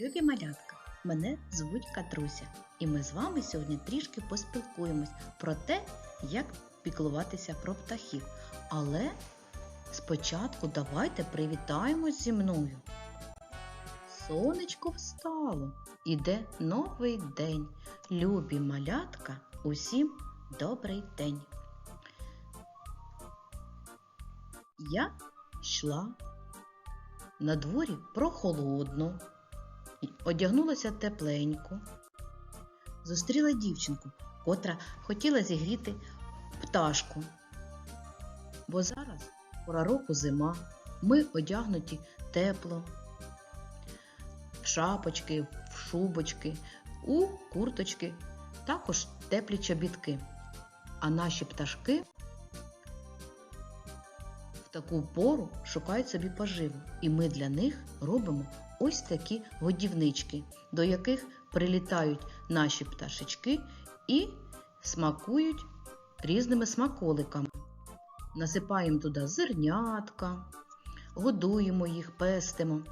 Любі малятка, мене звуть Катруся, і ми з вами сьогодні трішки поспілкуємось про те, як піклуватися про птахів. Але спочатку давайте привітаємось зі мною. Сонечко встало, іде новий день. Любі малятка, усім добрий день. Я йшла на дворі прохолодно, одягнулася тепленько, зустріла дівчинку, котра хотіла зігріти пташку. Бо зараз пора року зима, ми одягнуті тепло, в шапочки, в шубочки, у курточки, також теплі чобітки. А наші пташки в таку пору шукають собі поживу. І ми для них робимо ось такі годівнички, до яких прилітають наші пташечки і смакують різними смаколиками. Насипаємо туди зернятка, годуємо їх, пестимо.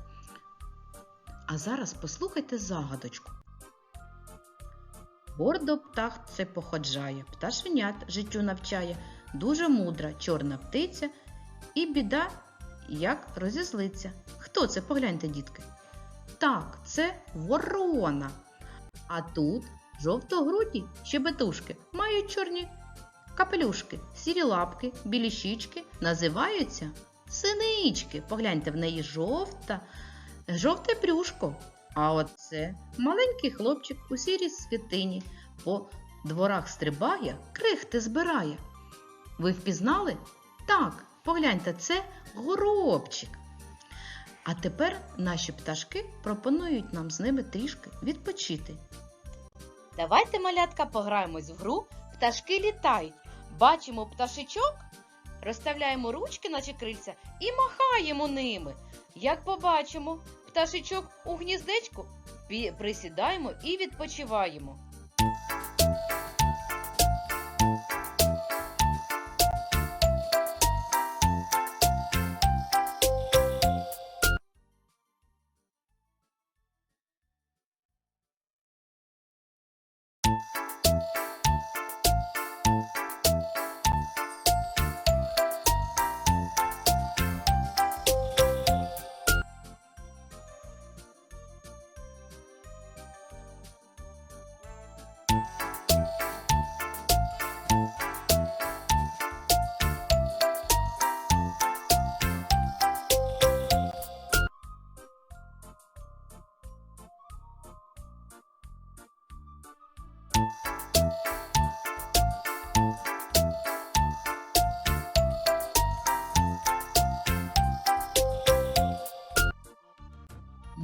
А зараз послухайте загадочку. Гордо птах це походжає, пташенят життю навчає, дуже мудра чорна птиця, і біда, як розізлиться. Хто це? Погляньте, дітки. Так, це ворона. А тут жовтогруді щебетушки мають чорні капелюшки, сірі лапки, білі щічки називаються синички. Погляньте, в неї жовта, жовте брюшко. А оце маленький хлопчик у сірій святині по дворах стрибає, крихти збирає. Ви впізнали? Так, погляньте, це горобчик. А тепер наші пташки пропонують нам з ними трішки відпочити. Давайте, малятка, пограємось в гру Пташки літають. Бачимо пташечок, розставляємо ручки, наче крильця, і махаємо ними. Як побачимо пташечок у гніздечку, присідаємо і відпочиваємо.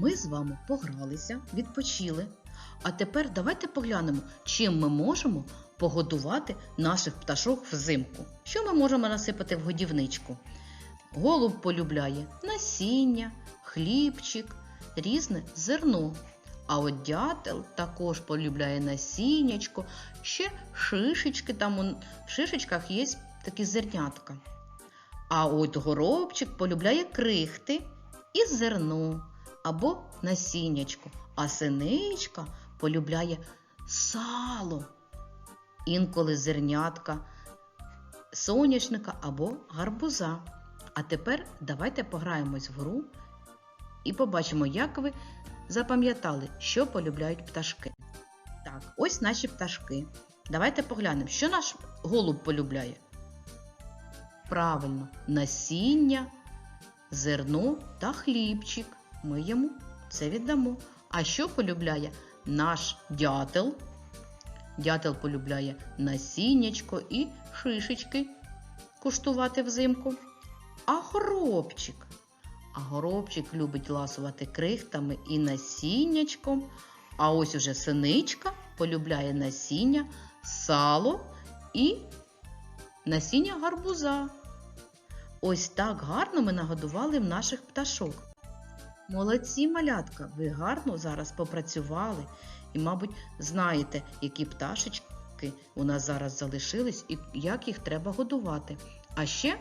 Ми з вами погралися, відпочили. А тепер давайте поглянемо, чим ми можемо погодувати наших пташок взимку. Що ми можемо насипати в годівничку? Голуб полюбляє насіння, хлібчик, різне зерно. А от дятел також полюбляє насіннячко, ще шишечки, там в шишечках є такі зернятка. А от горобчик полюбляє крихти і зерно або насіннячко, а синичка полюбляє сало, інколи зернятка, соняшника або гарбуза. А тепер давайте пограємось в гру і побачимо, як ви запам'ятали, що полюбляють пташки. Так, ось наші пташки. Давайте поглянемо, що наш голуб полюбляє. Правильно, насіння, зерно та хлібчик. Ми йому це віддамо. А що полюбляє наш дятел? Дятел полюбляє насіннячко і шишечки куштувати взимку. А горобчик? А горобчик любить ласувати крихтами і насіннячком. А ось уже синичка полюбляє насіння, сало і насіння гарбуза. Ось так гарно ми нагодували наших пташок. Молодці малятка, ви гарно зараз попрацювали і, мабуть, знаєте, які пташечки у нас зараз залишились і як їх треба годувати. А ще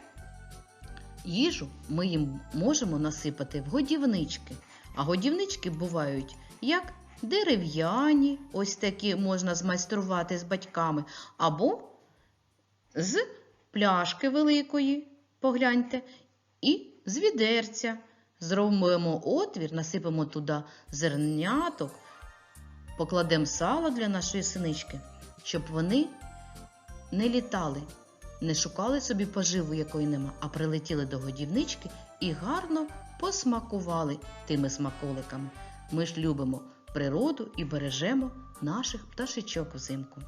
їжу ми їм можемо насипати в годівнички. А годівнички бувають як дерев'яні, ось такі можна змайструвати з батьками, або з пляшки великої, погляньте, і з відерця. Зробимо отвір, насипемо туди зерняток, покладемо сало для нашої синички, щоб вони не літали, не шукали собі поживу, якої нема, а прилетіли до годівнички і гарно посмакували тими смаколиками. Ми ж любимо природу і бережемо наших пташечок взимку.